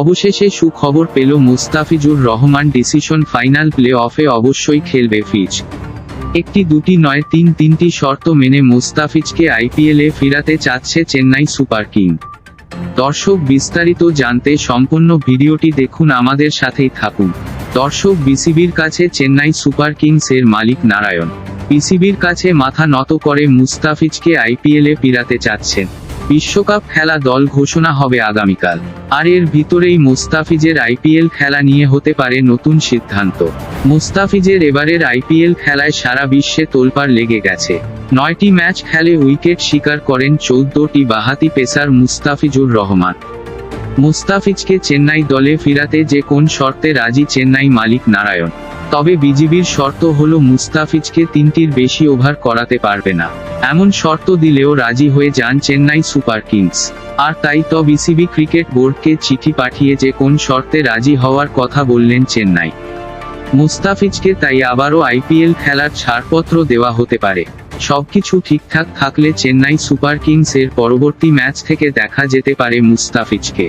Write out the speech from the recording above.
অবশেষে সুখবর পেল Mustafizur Rahman decision final play অফে অবশ্যই খেলবে ফিজ। একটি দুটি নয় তিন তিনটি শর্ত মেনে মুস্তাফিজকে আইপিএলে ফিরাতে চাচ্ছে চেন্নাই সুপার কিং। দর্শক বিস্তারিত জানতে সম্পূর্ণ ভিডিওটি দেখুন আমাদের সাথেই থাকুন। দর্শক বিসিবির কাছে চেন্নাই সুপার কিংস এর মালিক নারায়ণ। পিসিবির কাছে মাথা নত করে মুস্তাফিজকে আইপিএলে ফিরাতে চাচ্ছেন। বিশ্বকাপ খেলা দল ঘোষণা হবে আগামীকাল। আর এর ভিতরেই মুস্তাফিজের আইপিএল খেলা নিয়ে হতে পারে নতুন সিদ্ধান্ত। মুস্তাফিজের এবারের আইপিএল খেলায় সারা বিশ্বে তোলপাড় লেগে গেছে। নয়টি ম্যাচ খেলে উইকেট শিকার করেন চৌদ্দটি বাহাতি পেসার মুস্তাফিজুর রহমান। মুস্তাফিজকে চেন্নাই দলে ফিরাতে যে কোন শর্তে রাজি চেন্নাই মালিক নারায়ণ। তবে বিজিবির শর্ত হলো মুস্তাফিজকে তিনটির বেশি ওভার করাতে পারবে না। এমন শর্ত দিলেও রাজি হয়ে যান চেন্নাই সুপার কিংস। আর তাই তো বিসিবি ক্রিকেট বোর্ডকে চিঠি পাঠিয়ে যে কোন শর্তে রাজি হওয়ার কথা বললেন চেন্নাই। মুস্তাফিজকে তাই আবারও আইপিএল খেলার ছাড়পত্র দেওয়া হতে পারে। সবকিছু ঠিকঠাক থাকলে চেন্নাই সুপার কিংস এর পরবর্তী ম্যাচ থেকে দেখা যেতে পারে মুস্তাফিজকে।